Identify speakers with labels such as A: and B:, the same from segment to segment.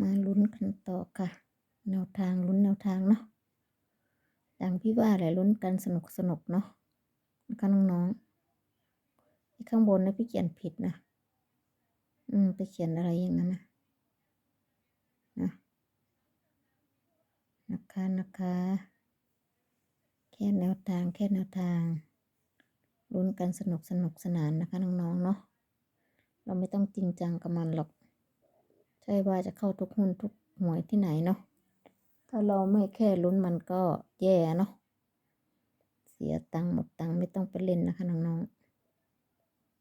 A: มาลุ้นกันต่อค่ะ แนวทางลุ้นแนวทางเนาะอย่างพี่ว่าแหละลุ้นกันสนุกสนุกเนาะนะคะน้องๆที่ข้างบนนะพี่เขียนผิดนะ อืมไปเขียนอะไรอย่างนั้นนะนะนะคะนะคะ แค่แนวทางแค่แนวทางลุ้นกันสนุกสนุกสนานนะคะน้องๆเนาะเราไม่ต้องจริงจังกับมันหรอก ใช่ว่าจะเข้าทุกหุ้นทุกหวยที่ไหนเนาะ ถ้าเราไม่แค่ลุ้นมันก็แย่เนาะ เสียตังค์หมดตังค์ไม่ต้องไปเล่นนะคะน้อง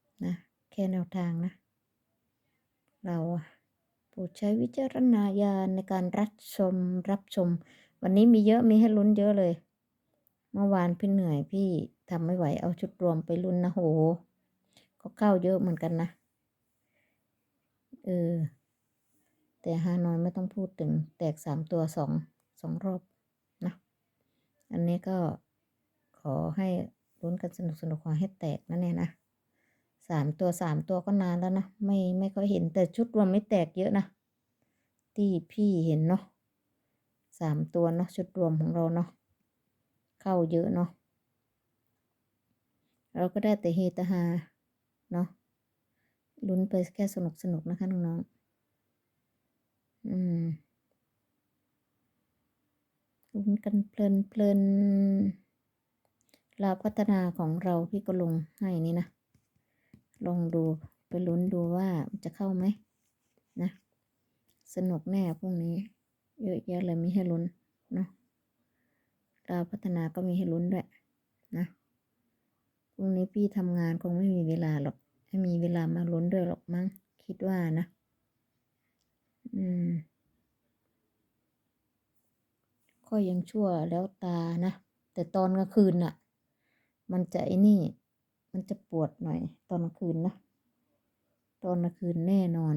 A: ๆ นะ แค่แนวทางนะ เราโปรดใช้วิจารณญาณในการรับชมรับชม วันนี้มีเยอะมีให้ลุ้นเยอะเลย เมื่อวานพี่เหนื่อยพี่ทำไม่ไหวเอาชุดรวมไปลุ้นนะโห ก็เข้าเยอะเหมือนกันนะ เออ แต่ฮานอยไม่ต้องพูดถึงแตกสามตัวสองสองรอบนะอันนี้ก็ขอให้ลุ้นกันสนุกสนุกขอให้แตกนะเนี่ยนะสามตัวสามตัวก็นานแล้วนะไม่ไม่ค่อยเห็นแต่ชุดรวมไม่แตกเยอะนะที่พี่เห็นเนาะสามตัวเนาะชุดรวมของเราเนาะเข้าเยอะเนาะเราก็ได้แต่เฮตาฮาเนาะลุ้นไปแค่สนุกสนุกนะคะน้องๆอืม ลุ้นกันเพลินเพลินเราพัฒนาของเราพี่ก็ลงให้นี่นะ ลองดูไปลุ้นดูว่าจะเข้าไหมนะ สนุกแน่พรุ่งนี้ เยอะแยะเลยมีให้ลุ้นเนาะเราพัฒนาก็มีให้ลุ้นด้วยนะพรุ่งนี้พี่ทำงานคงไม่มีเวลาหรอกไม่มีเวลามาลุ้นด้วยหรอกมั้งคิดว่านะ อืม ก็ยังชั่วแล้วตานะ แต่ตอนกลางคืนน่ะ มันจะไอ้นี่ มันจะปวดหน่อย ตอนกลางคืนนะ ตอนกลางคืนแน่นอน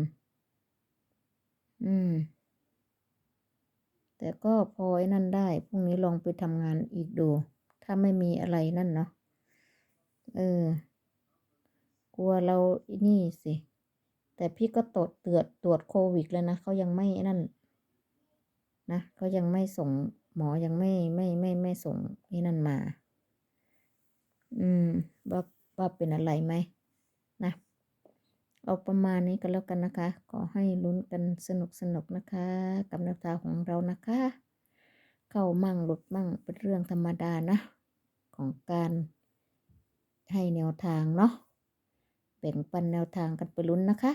A: อืม แต่ก็พอไอ้นั่นได้ พรุ่งนี้ลองไปทำงานอีกดู ถ้าไม่มีอะไรนั่นเนาะ เออ กลัวเราไอ้นี่สิ แต่พี่ก็ตรวจเตือดตรวจโควิดแล้วนะเขายังไม่นั่นนะเขายังไม่ส่ง หมอยังไม่ไม่ไม่ไม่ส่งนี่นั่นมา อืม ว่าว่าเป็นอะไรไหมนะเอาประมาณนี้ก็แล้วกันนะคะ ขอให้ลุ้นกันสนุกสนุกนะคะกับแนวทางของเรานะคะ เข้ามั่งหลุดมั่งเป็นเรื่องธรรมดานะ ของการให้แนวทางเนาะแบ่งปันแนวทางกันไปลุ้นนะคะ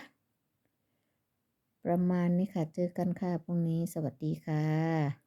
A: ประมาณนี้ค่ะเจอกันค่ะพรุ่งนี้สวัสดีค่ะ